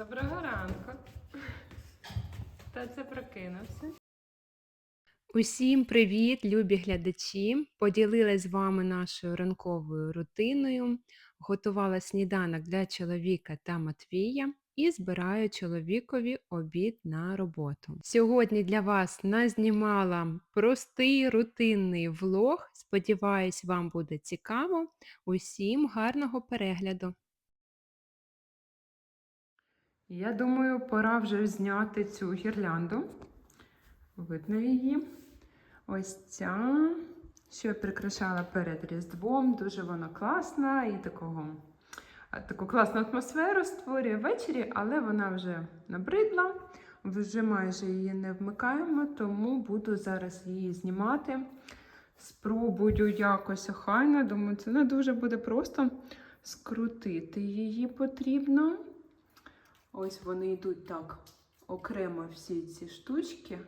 Доброго ранку. Та це прокинувся. Усім привіт, любі глядачі! Поділилась з вами нашою ранковою рутиною, готувала сніданок для чоловіка та Матвія і збираю чоловікові обід на роботу. Сьогодні для вас назнімала простий рутинний влог. Сподіваюсь, вам буде цікаво. Усім гарного перегляду! Я думаю, пора вже зняти цю гірлянду. Видно її. Ось ця, що я прикрашала перед Різдвом. Дуже вона класна і такого, таку класну атмосферу створює ввечері, але вона вже набридла. Вже майже її не вмикаємо, тому буду зараз її знімати. Спробую якось охайно. Думаю, це не дуже буде просто скрутити її потрібно. Ось вони йдуть так окремо всі ці штучки,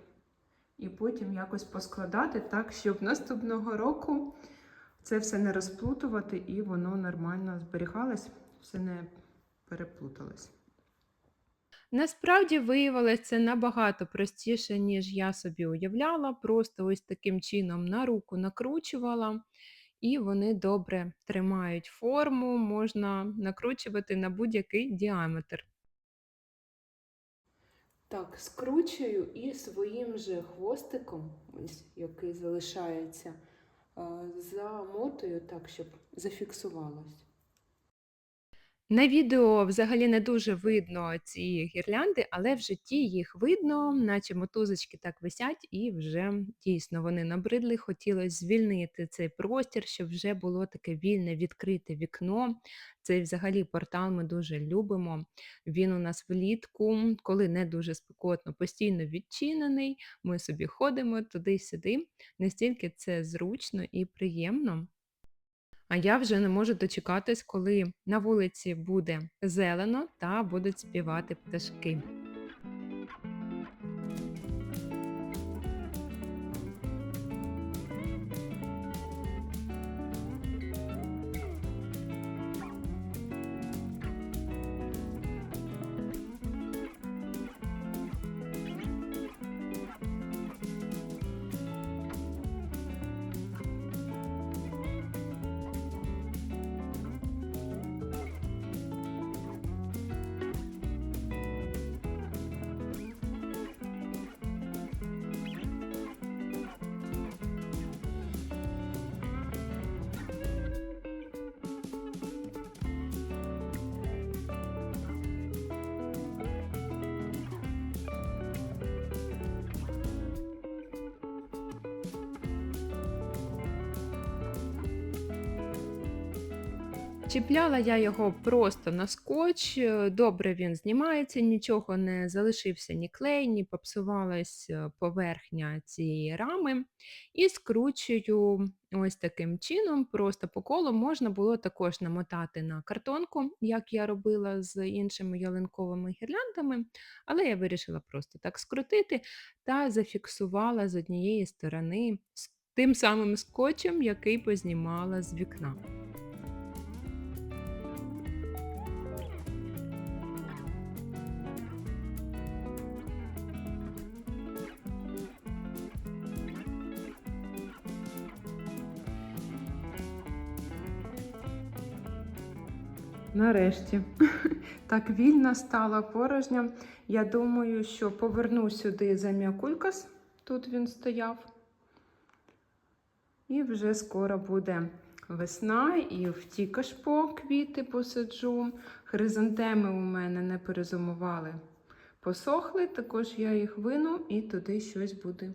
і потім якось поскладати так, щоб наступного року це все не розплутувати і воно нормально зберігалось, все не переплуталось. Насправді виявилося це набагато простіше, ніж я собі уявляла. Просто ось таким чином на руку накручувала, і вони добре тримають форму, можна накручувати на будь-який діаметр. Так, скручую і своїм же хвостиком, ось який залишається, замотую так, щоб зафіксувалось. На відео взагалі не дуже видно ці гірлянди, але в житті їх видно, наче мотузочки так висять, і вже дійсно вони набридли. Хотілося звільнити цей простір, щоб вже було таке вільне відкрите вікно. Цей взагалі портал ми дуже любимо. Він у нас влітку, коли не дуже спекотно, постійно відчинений. Ми собі ходимо туди-сюди. Настільки це зручно і приємно. А я вже не можу дочекатись, коли на вулиці буде зелено та будуть співати пташки. Чіпляла я його просто на скотч, е, добре він знімається, нічого не залишився ні клей, ні попсувалась е, поверхня цієї рами. І скручую ось таким чином, просто по колу можна було також намотати на картонку, як я робила з іншими ялинковими гірляндами, але я вирішила просто так скрутити та зафіксувала з однієї сторони тим самим скотчем, який познімала з вікна. Нарешті. Так вільно стало порожньо. Я думаю, що поверну сюди зам'якулькас. Тут він стояв. І вже скоро буде весна, і в ті кашпо квіти посаджу. Хризантеми у мене не перезимували. Посохли, також я їх вину і туди щось буде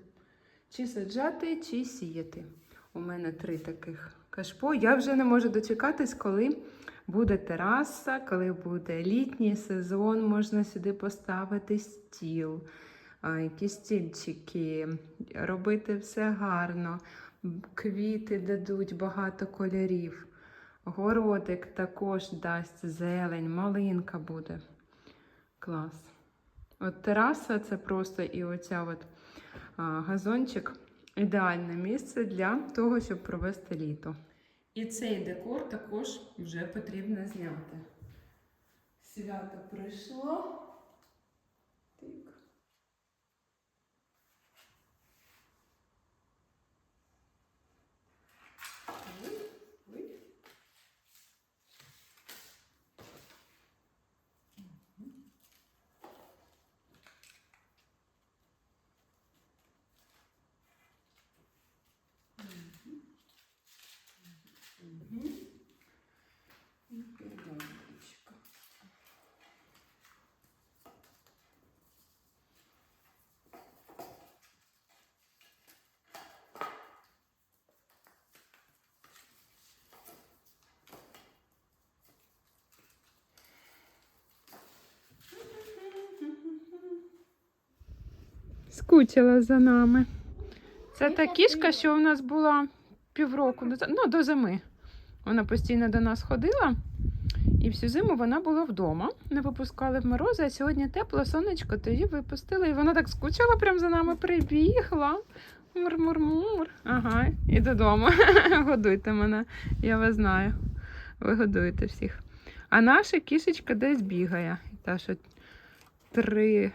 чи саджати, чи сіяти. У мене три таких кашпо. Я вже не можу дочекатись, коли буде тераса, коли буде літній сезон, можна сюди поставити стіл, якісь стільчики, робити все гарно. Квіти дадуть багато кольорів. Городик також дасть зелень, малинка буде. Клас. От тераса це просто і оця от газончик ідеальне місце для того, щоб провести літо. І цей декор також вже потрібно зняти. Свято прийшло. Скучила за нами. Це та кішка, що у нас була півроку ну, до зими. Вона постійно до нас ходила. І всю зиму вона була вдома, не випускали в морози, а сьогодні тепло, сонечко, то її випустили. І вона так скучила, прям за нами прибігла. Мур-мур-мур. Ага, і додому. Годуйте мене, я вас знаю. Ви годуєте всіх. А наша кішечка десь бігає. Та, що три,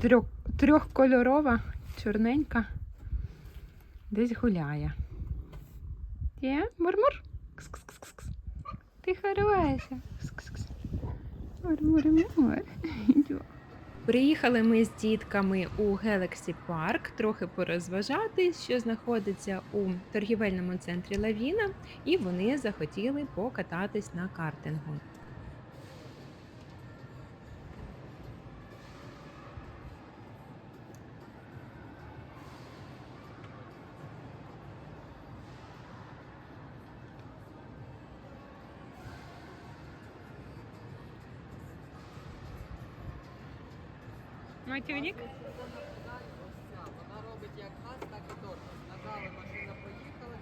трьох, трьохкольорова, чорненька, десь гуляє. Є? Мур-мур? Кс-кс-кс-кс. Ти хороша. Кс-кс-кс. Мур-мур-мур. Приїхали ми з дітками у Galaxy Park трохи порозважатись, що знаходиться у торгівельному центрі Лавіна, і вони захотіли покататись на картингу. Матюнік? Вона робить як газ, так і тормоз. Нажали, машина поїхала.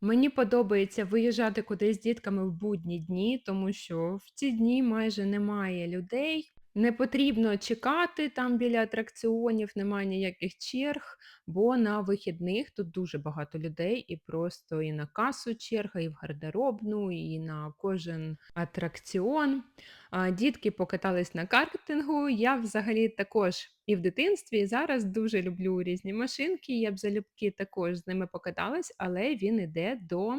Мені подобається виїжджати кудись з дітками в будні дні, тому що в ці дні майже немає людей. Не потрібно чекати там біля атракціонів, немає ніяких черг, бо на вихідних тут дуже багато людей, і просто і на касу черга, і в гардеробну, і на кожен атракціон. Дітки покатались на картингу. Я взагалі також і в дитинстві, і зараз дуже люблю різні машинки. Я б залюбки також з ними покаталась, але він іде до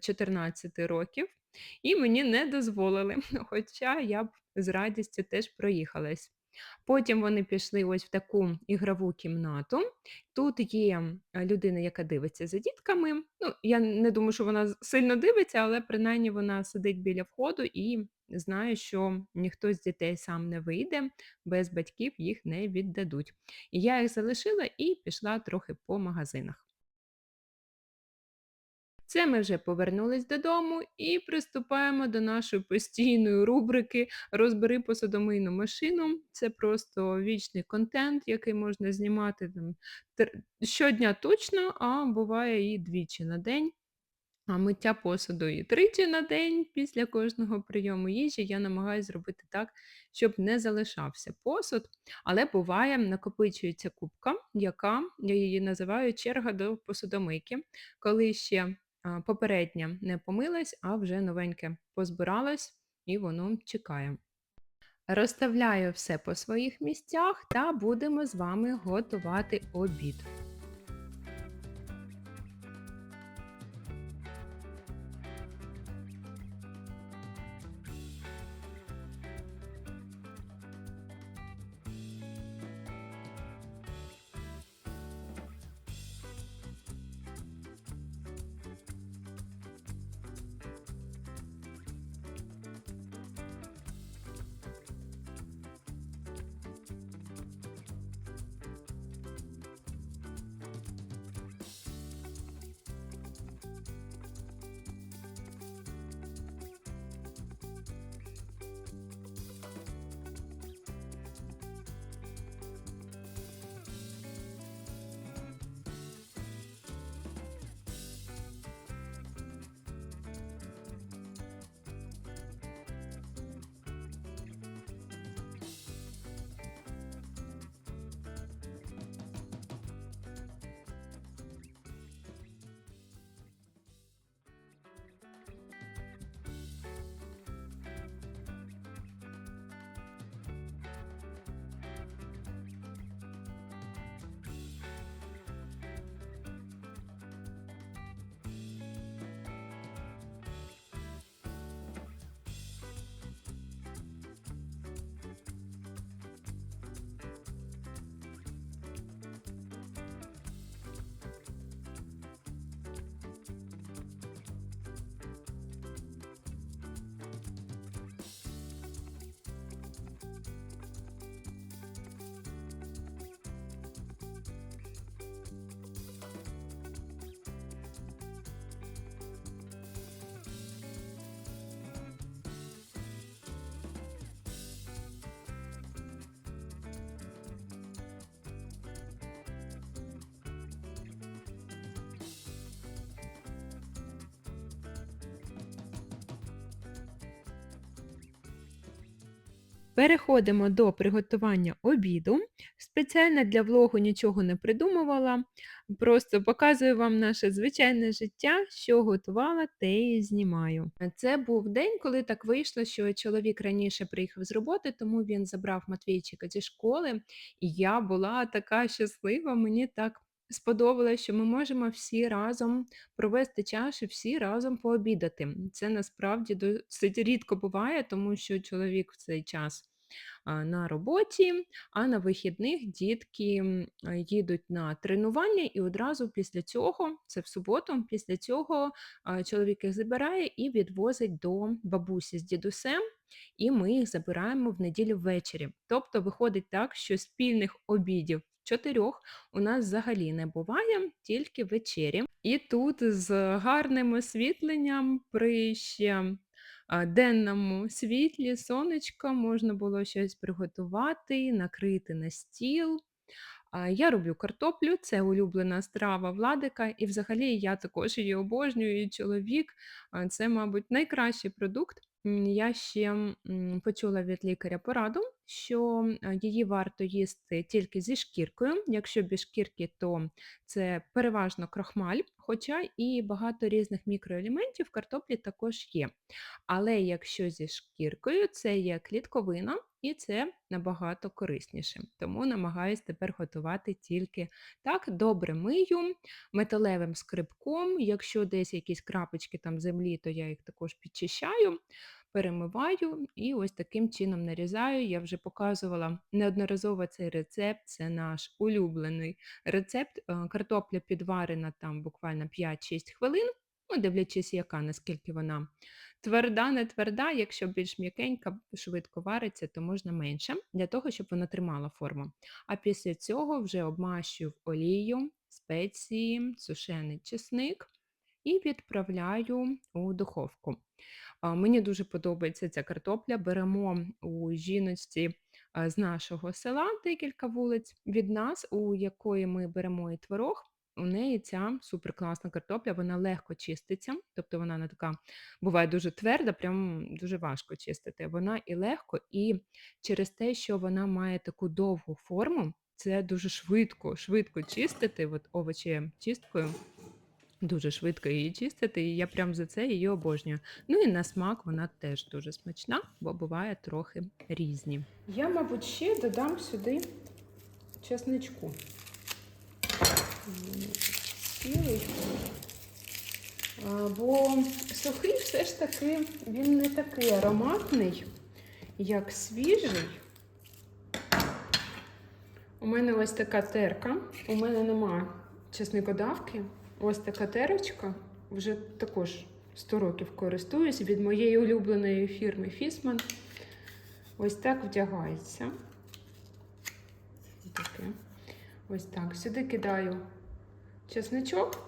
14 років. І мені не дозволили, хоча я б з радістю теж проїхалась. Потім вони пішли ось в таку ігрову кімнату. Тут є е, людина, яка дивиться за дітками. Ну, я не думаю, що вона сильно дивиться, але принаймні вона сидить біля входу і знає, що ніхто з дітей сам не вийде, без батьків їх не віддадуть. І я їх залишила і пішла трохи по магазинах. Це ми вже повернулись додому і приступаємо до нашої постійної рубрики Розбери посудомийну машину. Це просто вічний контент, який можна знімати там щодня точно, а буває і двічі на день. А миття посуду і тричі на день після кожного прийому їжі я намагаюся зробити так, щоб не залишався посуд. Але буває, накопичується кубка, яка я її називаю черга до посудомийки, коли ще а, попередня не помилась, а вже новеньке позбиралось і воно чекає. Розставляю все по своїх місцях та будемо з вами готувати обід. Переходимо до приготування обіду. Спеціально для влогу нічого не придумувала, просто показую вам наше звичайне життя, що готувала, те і знімаю. Це був день, коли так вийшло, що чоловік раніше приїхав з роботи, тому він забрав Матвійчика зі школи, і я була така щаслива, мені так сподобалось, що ми можемо всі разом провести час і всі разом пообідати. Це насправді досить рідко буває, тому що чоловік в цей час на роботі, а на вихідних дітки їдуть на тренування, і одразу після цього, це в суботу, після цього чоловік їх забирає і відвозить до бабусі з дідусем. І ми їх забираємо в неділю ввечері. Тобто виходить так, що спільних обідів чотирьох у нас взагалі не буває, тільки вечері. І тут з гарним освітленням при ще денному світлі, сонечка, можна було щось приготувати, накрити на стіл. Я роблю картоплю, це улюблена страва Владика, і взагалі я також її обожнюю, і чоловік. Це, мабуть, найкращий продукт. Я ще почула від лікаря пораду, що її варто їсти тільки зі шкіркою. Якщо без шкірки, то це переважно крохмаль, хоча і багато різних мікроелементів в картоплі також є. Але якщо зі шкіркою, це є клітковина, і це набагато корисніше. Тому намагаюсь тепер готувати тільки так. Добре мию металевим скрибком. Якщо десь якісь крапочки там землі, то я їх також підчищаю. Перемиваю і ось таким чином нарізаю. Я вже показувала неодноразово цей рецепт. Це наш улюблений рецепт. Е, Картопля підварена там буквально 5-6 хвилин, ну, дивлячись, яка, наскільки вона Тверда, не тверда, якщо більш м'якенька, швидко вариться, то можна менше, для того, щоб вона тримала форму. А після цього вже обмащую в олію, спеції, сушений чесник і відправляю у духовку. Мені дуже подобається ця картопля. Беремо у жіночці з нашого села декілька вулиць від нас, у якої ми беремо і творог. У неї ця суперкласна картопля, вона легко чиститься, тобто вона не така буває дуже тверда, прям дуже важко чистити. Вона і легко, і через те, що вона має таку довгу форму, це дуже швидко, швидко чистити. От овочі чисткою. Дуже швидко її чистити, і я прям за це її обожнюю. Ну і на смак вона теж дуже смачна, бо буває трохи різні. Я, мабуть, ще додам сюди чесничку. Бо сухий все ж таки він не такий ароматний, як свіжий. У мене ось така терка. У мене немає чесникодавки. Ось така терочка. Вже також 100 років користуюсь від моєї улюбленої фірми Фісман. Ось так вдягається. Ось так. Сюди кидаю чесничок.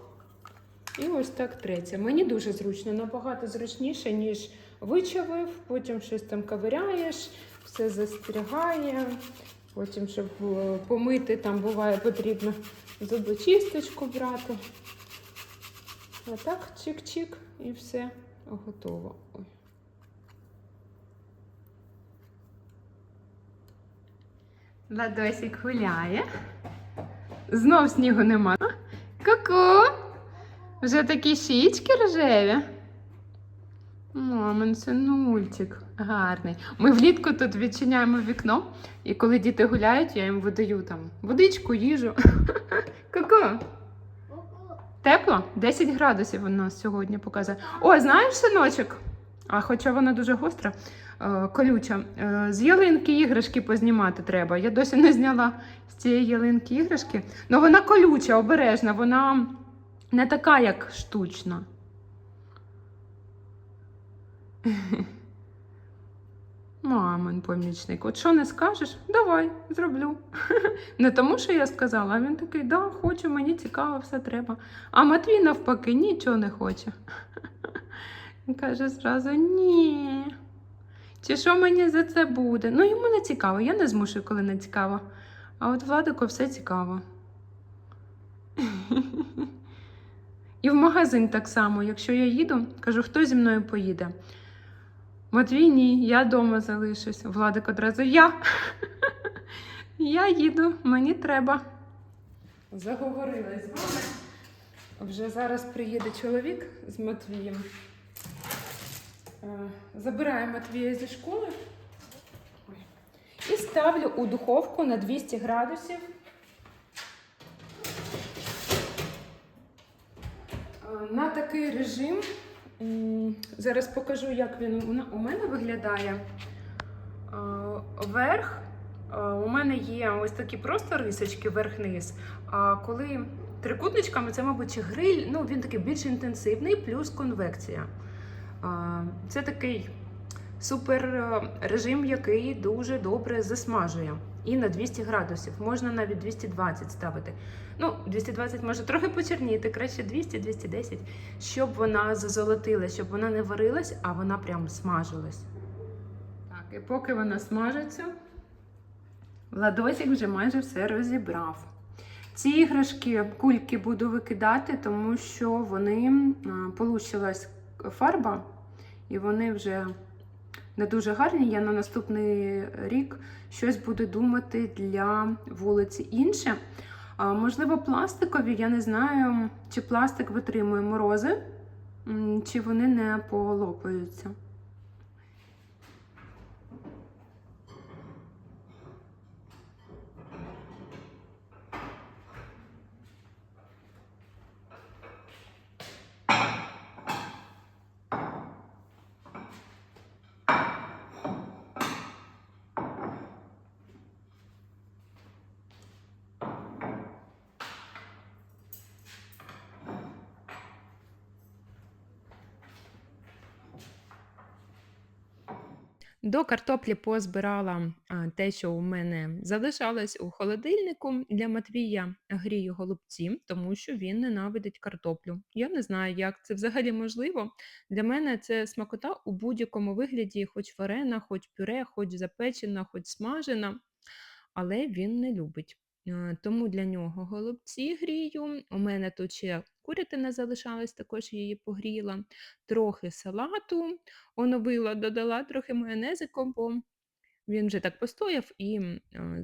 І ось так треться. Мені дуже зручно, набагато зручніше, ніж вичавив, потім щось там ковиряєш, все застрягає. Потім, щоб е, помити, там буває потрібно зубочисточку брати. А так, чик-чик, і все готово. Ой. Ладосик гуляє. Знов снігу нема. Ку-ку! Вже такі щічки рожеві. Мамин синульчик гарний. Ми влітку тут відчиняємо вікно, і коли діти гуляють, я їм видаю там водичку, їжу. Ку-ку! Тепло? 10 градусів у нас сьогодні показує. О, знаєш, синочок? А хоча вона дуже гостра, колюча. Е, З ялинки іграшки познімати треба. Я досі не зняла з цієї ялинки іграшки. Ну вона колюча, обережна, вона не така, як штучна. Мамин помічник, от що не скажеш, давай, зроблю. Не тому, що я сказала, а він такий, да, хочу, мені цікаво, все треба. А Матвій навпаки нічого не хоче. Каже зразу ні. Чи що мені за це буде? Ну, йому не цікаво, я не змушую, коли не цікаво. А от Владику все цікаво. І в магазин так само, якщо я їду, кажу, хто зі мною поїде. Матвій, ні, я вдома залишусь. Владик одразу я. Я їду, мені треба. Заговорилась з вами. Вже зараз приїде чоловік з Матвієм. Е, Забираю Матвія зі школи і ставлю у духовку на 200 градусів. Е, На такий режим. Зараз покажу, як він у мене виглядає. Е, Верх. У мене є ось такі просто рисочки вверх-низ. А коли трикутничками, це, мабуть, гриль, ну він такий більш інтенсивний, плюс конвекція. Це такий супер е, режим, який дуже добре засмажує. І на 200 градусів. Можна навіть 220 ставити. Ну, 220 може трохи почерніти, краще 200-210, щоб вона зазолотилась, щоб вона не варилась, а вона прям смажилась. Так, і поки вона смажиться, Владосик вже майже все розібрав. Ці іграшки, кульки буду викидати, тому що вони а, получилась фарба, і вони вже не дуже гарні. Я на наступний рік щось буду думати для вулиці інше. Можливо, пластикові, я не знаю, чи пластик витримує морози, чи вони не полопаються. До картоплі позбирала те, що у мене залишалось у холодильнику. Для Матвія грію голубці, тому що він ненавидить картоплю. Я не знаю, як це взагалі можливо. Для мене це смакота у будь-якому вигляді, хоч варена, хоч пюре, хоч запечена, хоч смажена, але він не любить. Е, Тому для нього голубці грію. У мене тут ще курятина залишалась, також її погріла, трохи салату оновила, додала трохи майонезику, бо він вже так постояв і е,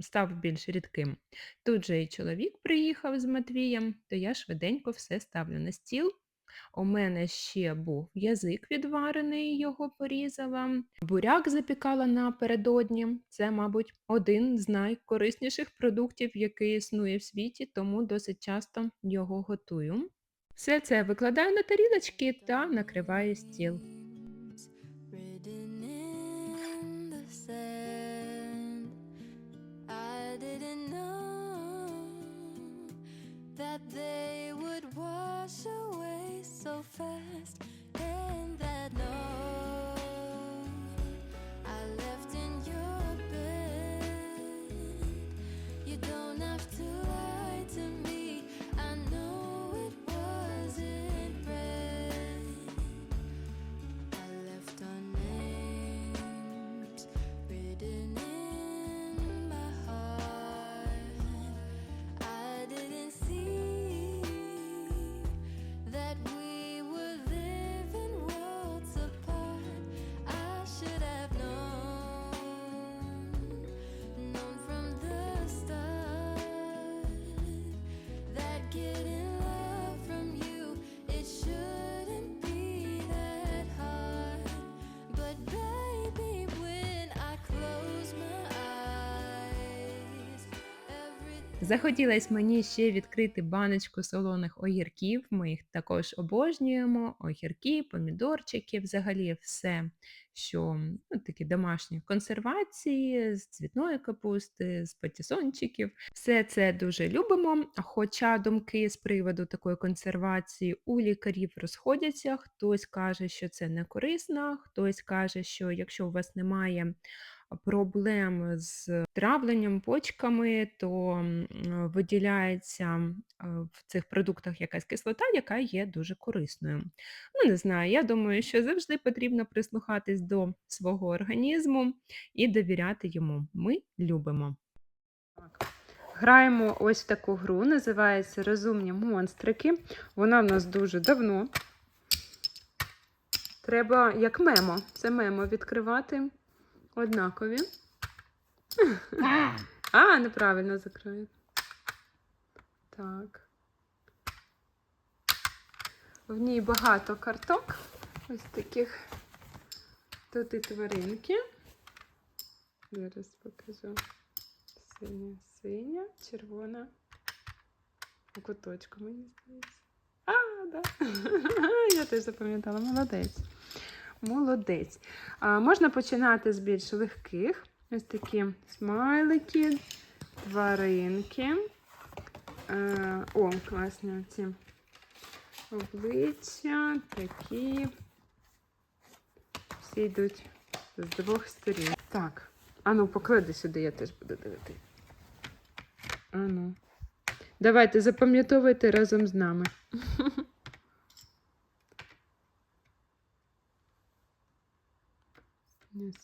став більш рідким. Тут же і чоловік приїхав з Матвієм, то я швиденько все ставлю на стіл. У мене ще був язик відварений, його порізала. Буряк запікала напередодні. Це, мабуть, один з найкорисніших продуктів, який існує в світі, тому досить часто його готую. Все це викладаю на тарілочки та накриваю стіл. Захотілось мені ще відкрити баночку солоних огірків. Ми їх також обожнюємо. Огірки, помідорчики, взагалі все, що ну, такі домашні консервації з цвітної капусти, з патісончиків. Все це дуже любимо. Хоча думки з приводу такої консервації у лікарів розходяться. Хтось каже, що це не корисно, хтось каже, що якщо у вас немає проблем з травленням, почками, то виділяється е, в цих продуктах якась кислота, яка є дуже корисною. Ну, не знаю, я думаю, що завжди потрібно прислухатись до свого організму і довіряти йому. Ми любимо. Граємо ось в таку гру, називається Розумні монстрики. Вона в нас дуже давно. Треба як мемо. Це мемо відкривати однакові. А, неправильно закрию. Так. В ній багато карток. Ось таких. Тут і тваринки. Зараз покажу. Синя, синя, червона. У куточку, мені здається. А, да. Я теж запам'ятала. Молодець. Молодець. А, можна починати з більш легких. Ось такі смайлики, тваринки. Е, о, класні ці обличчя, такі. Всі йдуть з двох сторін. Так. Ану, поклади сюди, я теж буду дивитися. Ану. Давайте запам'ятовуйте разом з нами.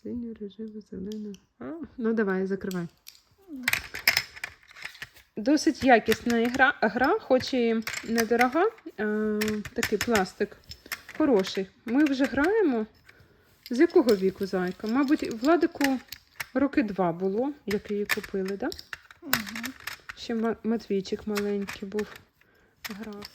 Синю, рожеву, зелену. А, ну давай, закривай. Досить якісна ігра, гра, хоч і недорога. Е, такий пластик хороший. Ми вже граємо. З якого віку зайка? Мабуть, Владику роки два було, як її купили, так? Да? Ще Ма- Матвійчик маленький був. Грав.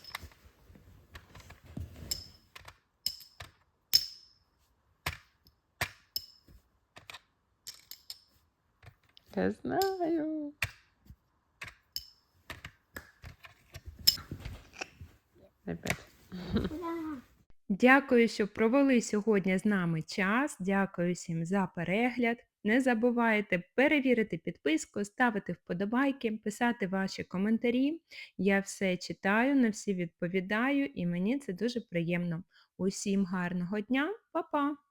Я знаю. Дякую, що провели сьогодні з нами час. Дякую всім за перегляд. Не забувайте перевірити підписку, ставити вподобайки, писати ваші коментарі. Я все читаю, на всі відповідаю, і мені це дуже приємно. Усім гарного дня, Па-па!